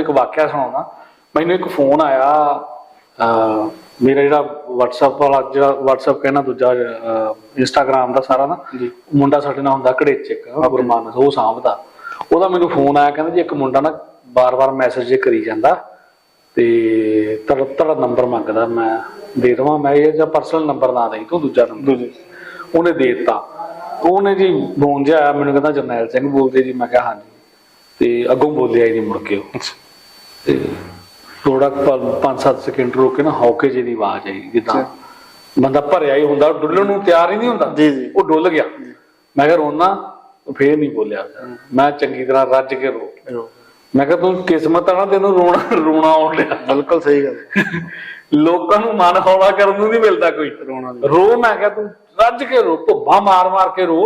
ਇੱਕ ਵਾਕਿਆ ਸੁਣਾਉਣਾ। ਮੈਨੂੰ ਇੱਕ ਫੋਨ ਆਇਆ ਮੇਰਾ ਜਿਹੜਾ WhatsApp ਵਾਲਾ ਜਿਹੜਾ WhatsApp ਕਹਿਣਾ ਦੂਜਾ ਇੰਸਟਾਗ੍ਰam ਦਾ ਸਾਰਾ ਨਾ। ਮੁੰਡਾ ਸਾਡੇ ਨਾਲ ਹੁੰਦਾ ਘੜੇਚ ਇੱਕ ਗੁਰਮਾਨਸ ਉਹ ਸਾਂਭਦਾ। ਉਹਦਾ ਮੈਨੂੰ ਫੋਨ ਆਇਆ ਕਹਿੰਦਾ ਜੀ ਇੱਕ ਮੁੰਡਾ ਨਾ ਬਾਰ-ਬਾਰ ਮੈਸੇਜ ਜੇ ਕਰੀ ਜਾਂਦਾ ਤੇ ਤੜ ਤੜ ਨੰਬਰ ਮੰਗਦਾ ਮੈਂ ਦੇ ਦੇਵਾਂ ਮੈਂ ਇਹ ਜਾਂ ਪਰਸਨਲ ਨੰਬਰ ਨਾ ਦੇਈ ਤੂੰ ਦੂਜਾ ਨੰਬਰ ਉਹਨੇ ਦੇ ਦਿੱਤਾ। ਉਹਨੇ ਜੀ ਫੋਨ ਜਿਹਾ ਮੈਨੂੰ ਕਹਿੰਦਾ ਜਰਨੈਲ ਸਿੰਘ ਬੋਲਦੇ ਜੀ ਮੈਂ ਕਿਹਾ ਹਾਂਜੀ। ਤੇ ਅੱਗੋਂ ਬੋਲਿਆ ਹੀ ਨਹੀਂ ਮੁੜ ਕੇ ਉਹ। ਤੇ ਥੋੜਾ 5-7 ਸਕਿੰਟ ਰੁਕ ਕੇ ਨਾ ਹੌਕੇ ਜਿਹੀ ਦੀ ਆਵਾਜ਼ ਆਈ ਜਿੱਦਾਂ ਬੰਦਾ ਭਰਿਆ ਹੀ ਹੁੰਦਾ ਡੁੱਲਣ ਨੂੰ ਤਿਆਰ ਹੀ ਨਹੀਂ ਹੁੰਦਾ ਜੀ, ਜੀ। ਉਹ ਡੁੱਲ ਗਿਆ। ਮੈਂ ਕਿਹਾ ਰੋਣਾ ਫੇਰ ਨਹੀਂ ਬੋਲਿਆ। ਮੈਂ ਚੰਗੀ ਤਰ੍ਹਾਂ ਰੱਜ ਕੇ ਰੋ ਮੈਂ ਕਿਹਾ ਤੂੰ ਕਿਸਮਤ ਆ ਨਾ ਤੈਨੂੰ ਰੋਣਾ ਰੋਣਾ ਆਉਣ ਲਿਆ ਬਿਲਕੁਲ ਸਹੀ ਗੱਲ। ਲੋਕਾਂ ਨੂੰ ਮਨ ਹੌਲਾ ਕਰਨ ਨੂੰ ਨਹੀਂ ਮਿਲਦਾ ਕੋਈ। ਰੋਣਾ। ਰੋ ਮੈਂ ਕਿਹਾ ਤੂੰ ਰੱਜ ਕੇ ਰੋ ਭੁੱਬਾ ਮਾਰ ਮਾਰ ਕੇ ਰੋ।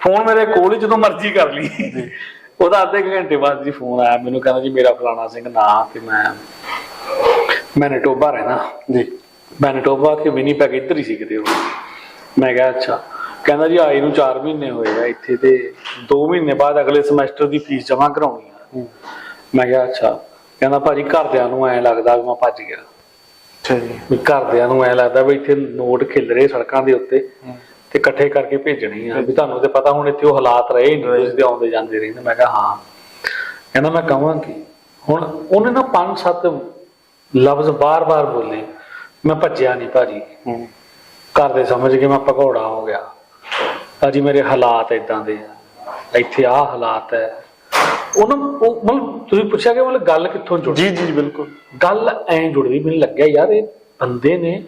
ਫੋਨ ਮੇਰੇ ਕੋਲ ਹੀ ਜਦੋਂ ਮਰਜ਼ੀ ਕਰ ਲਈ। ਉਹਦਾ ਅੱਧੇ ਘੰਟੇ ਬਾਅਦ ਜੀ ਫੋਨ ਆਇਆ ਮੈਨੂੰ ਕਹਿੰਦਾ ਜੀ ਮੇਰਾ ਫਲਾਣਾ ਸਿੰਘ ਨਾਂ ਤੇ ਮੈਂ ਮੈਨੀਟੋਬਾ ਰਹਿਣਾ। ਜੀ ਮੈਨੀਟੋਬਾ ਕਿ ਵਿਨੀਪੈਗ ਇੱਧਰ ਹੀ ਸੀ ਕਿਤੇ ਉਹ। ਮੈਂ ਕਿਹਾ ਅੱਛਾ। ਕਹਿੰਦਾ ਜੀ ਆਏ ਨੂੰ 4 ਮਹੀਨੇ ਹੋਏ ਆ ਇੱਥੇ ਤੇ 2 ਮਹੀਨੇ ਬਾਅਦ ਅਗਲੇ ਸਮੈਸਟਰ ਦੀ ਫੀਸ ਜਮ੍ਹਾਂ ਕਰਾਉਣੀ ਆ। ਮੈਂ ਕਿਹਾ ਅੱਛਾ। ਕਹਿੰਦਾ ਭਾਜੀ ਘਰਦਿਆਂ ਨੂੰ ਐ ਲੱਗਦਾ ਵੀ ਮੈਂ ਭੱਜ ਗਿਆ। ਅੱਛਾ ਜੀ। ਘਰਦਿਆਂ ਨੂੰ ਐ ਲੱਗਦਾ ਵੀ ਇੱਥੇ ਨੋਟ ਖਿਲ ਰਹੇ ਸੜਕਾਂ ਦੇ ਉੱਤੇ। ਤੇ ਇਕੱਠੇ ਕਰਕੇ ਭੇਜਣੇ ਆ। ਵੀ ਤੁਹਾਨੂੰ ਤੇ ਪਤਾ ਹੁਣ ਇੱਥੇ ਉਹ ਹਾਲਾਤ ਰਹੇ ਨਹੀਂ ਤੁਸੀਂ ਤੇ ਆਉਂਦੇ ਜਾਂਦੇ ਰਹਿੰਦੇ। ਮੈਂ ਕਿਹਾ ਹਾਂ। ਕਹਿੰਦਾ ਮੈਂ ਕਹਾਂ ਕਿ ਹੁਣ ਉਹਨੇ ਨਾ ਪੰਜ ਸੱਤ ਲਫ਼ਜ਼ ਬਾਰ-ਬਾਰ ਬੋਲੇ। ਮੈਂ ਭੱਜਿਆ ਨਹੀਂ ਭਾਜੀ। ਘਰ ਦੇ ਸਮਝ ਕੇ ਮੈਂ ਭਗੌੜਾ ਹੋ ਗਿਆ। ਭਾਜੀ ਮੇਰੇ ਹਾਲਾਤ ਇਦਾਂ ਦੇ ਆ। ਇੱਥੇ ਆਹ ਹਾਲਾਤ ਹੈ। ਉਹਨਾਂ ਉਹ ਮਤਲਬ ਤੁਸੀਂ ਪੁੱਛਿਆ ਕਿ ਮਤਲਬ ਗੱਲ ਕਿੱਥੋਂ ਜੁੜੀ ਜੀ ਜੀ ਬਿਲਕੁਲ। ਗੱਲ ਐਂ ਜੁੜਦੀ ਮੈਨੂੰ ਲੱਗਿਆ ਯਾਰ ਇਹ ਬੰਦੇ ਨੇ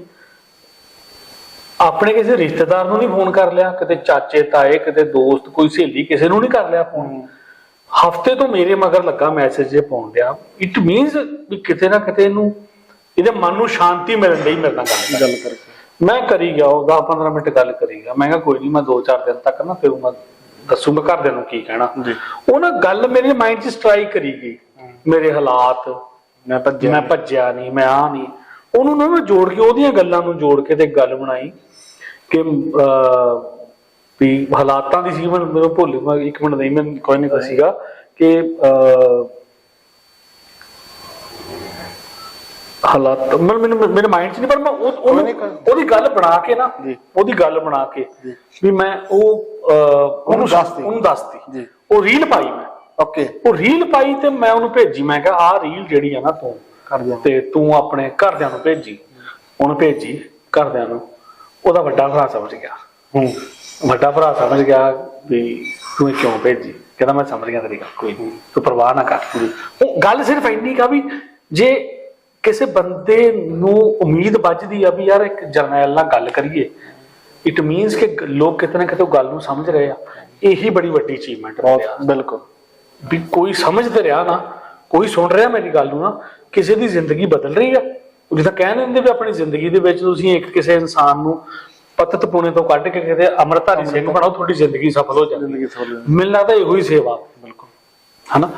ਆਪਣੇ ਕਿਸੇ ਰਿਸ਼ਤੇਦਾਰ ਨੂੰ ਨਹੀਂ ਫੋਨ ਕਰ ਲਿਆ ਕਿਤੇ ਚਾਚੇ ਤਾਏ ਕਿਤੇ ਦੋਸਤ ਕੋਈ ਸਹੇਲੀ ਕਿਸੇ ਨੂੰ ਨਹੀਂ ਕਰ ਲਿਆ ਫੋਨ। ਹਫ਼ਤੇ ਤੋਂ ਮੇਰੇ ਮਗਰ ਲੱਗਾ ਮੈਸੇਜ ਜੇ ਪਾਉਣ ਡਿਆ। ਇਟ ਮੀਨਸ ਵੀ ਕਿਤੇ ਨਾ ਕਿਤੇ ਇਹਨੂੰ ਇਹਦੇ ਮਨ ਨੂੰ ਸ਼ਾਂਤੀ ਮਿਲਣ ਲਈ ਮੇਰੇ ਨਾਲ ਗੱਲ ਕਰ ਗੱਲ ਕਰਕੇ ਮੈਂ ਕਰੀ ਗਿਆ ਉਹ 10 15 ਮਿੰਟ ਗੱਲ ਕਰੀ ਗਿਆ। ਮੈਂ ਕਿਹਾ ਕੋਈ ਨਹੀਂ ਮੈਂ 2-4 ਦਿਨ ਤੱਕ ਨਾ ਫਿਰ ਮੈਂ ਦੱਸੂਗਾ ਘਰਦਿਆਂ ਨੂੰ ਕੀ ਕਹਿਣਾ। ਉਹ ਨਾ ਗੱਲ ਮੇਰੇ ਮਾਈਂਡ 'ਚ ਸਟ੍ਰਾਈਕ ਕਰੀ ਗਈ। ਮੇਰੇ ਹਾਲਾਤ ਮੈਂ ਭੱਜਿਆ ਮੈਂ ਭੱਜਿਆ ਨਹੀਂ ਮੈਂ ਆ ਨਹੀਂ ਉਹਨੂੰ ਨਾ ਮੈਂ ਜੋੜ ਕੇ ਉਹਦੀਆਂ ਗੱਲਾਂ ਨੂੰ ਜੋੜ ਕੇ ਤੇ ਗੱਲ ਬਣਾਈ। ਕਿ ਵੀ ਹਾਲਾਤਾਂ ਦੀ ਸੀ ਮੈਨੂੰ ਮੈਨੂੰ ਭੁੱਲ ਮੈਂ ਇੱਕ ਮਿੰਟ ਨਹੀਂ ਮੈਂ ਕੋਈ ਨਹੀਂ ਸੀਗਾ ਕਿ ਹਾਲਾਤ ਮੈਨੂੰ ਮੈਨੂੰ ਮੇਰੇ ਮਾਈਂਡ 'ਚ ਨਹੀਂ ਪਰ ਮੈਂ ਉਹਦੀ ਗੱਲ ਬਣਾ ਕੇ ਨਾ। ਉਹਦੀ ਗੱਲ ਬਣਾ ਕੇ। ਵੀ ਮੈਂ ਉਹ ਉਹਨੂੰ ਦੱਸਤੀ। ਉਹਨੂੰ ਦੱਸਤੀ ਜੀ। ਉਹ ਰੀਲ ਪਾਈ ਮੈਂ ਓਕੇ ਉਹ ਰੀਲ ਪਾਈ ਤੇ ਮੈਂ ਉਹਨੂੰ ਭੇਜੀ ਮੈਂ ਕਿਹਾ ਆਹ ਰੀਲ ਜਿਹੜੀ ਆ ਨਾ ਤੂੰ ਕਰ ਤੇ ਤੂੰ ਆਪਣੇ ਘਰਦਿਆਂ ਨੂੰ ਭੇਜੀ ਉਹਨੂੰ ਭੇਜੀ ਘਰਦਿਆਂ ਨੂੰ ਉਹਦਾ ਵੱਡਾ ਭਰਾ ਸਮਝ ਗਿਆ। ਹੂੰ। ਵੱਡਾ ਭਰਾ ਸਮਝ ਗਿਆ ਵੀ ਤੂੰ ਇਹ ਕਿਉਂ ਭੇਜੀ? ਕਹਿੰਦਾ ਮੈਂ ਸਮਝ ਗਿਆ ਤੇਰੀ ਗੱਲ। ਕੋਈ ਨਹੀਂ ਤੂੰ ਪਰਵਾਹ ਨਾ ਕਰ। ਉਹ ਗੱਲ ਸਿਰਫ ਇੰਨੀ ਕਾ ਵੀ ਜੇ ਕਿਸੇ ਬੰਦੇ ਨੂੰ ਉਮੀਦ ਵੱਜਦੀ ਆ ਵੀ ਯਾਰ ਇੱਕ ਜਰਨੈਲ ਨਾਲ ਗੱਲ ਕਰੀਏ ਇਟ ਮੀਨਸ ਕਿ ਲੋਕ ਕਿਤੇ ਨਾ ਕਿਤੇ ਗੱਲ ਨੂੰ ਸਮਝ ਰਹੇ ਆ। ਇਹੀ ਬੜੀ ਵੱਡੀ ਅਚੀਵਮੈਂਟ ਹੈ ਬਿਲਕੁਲ। ਵੀ ਕੋਈ ਸਮਝ ਤੇ ਰਿਹਾ ਨਾ ਕੋਈ ਸੁਣ ਰਿਹਾ ਮੇਰੀ ਗੱਲ ਨੂੰ ਨਾ ਕਿਸੇ ਦੀ ਜ਼ਿੰਦਗੀ ਬਦਲ ਰਹੀ ਆ। ਉਹ ਜਿੱਦਾਂ ਕਹਿ ਦਿੰਦੇ ਵੀ ਆਪਣੀ ਜ਼ਿੰਦਗੀ ਦੇ ਵਿੱਚ ਤੁਸੀਂ ਇੱਕ ਕਿਸੇ ਇਨਸਾਨ ਨੂੰ ਪਤਤ ਪੁਣੇ ਤੋਂ ਕੱਢ ਕੇ ਕਿਤੇ ਅੰਮ੍ਰਿਤਧਾਰੀ ਸਿੰਘ ਬਣਾਓ ਤੁਹਾਡੀ ਜ਼ਿੰਦਗੀ ਸਫਲ ਹੋ ਜਾਂਦੀ ਜ਼ਿੰਦਗੀ ਸਫਲ ਹੋ। ਮੈਨੂੰ ਲੱਗਦਾ ਇਹੋ ਹੀ ਸੇਵਾ। ਬਿਲਕੁਲ। ਹਨਾ?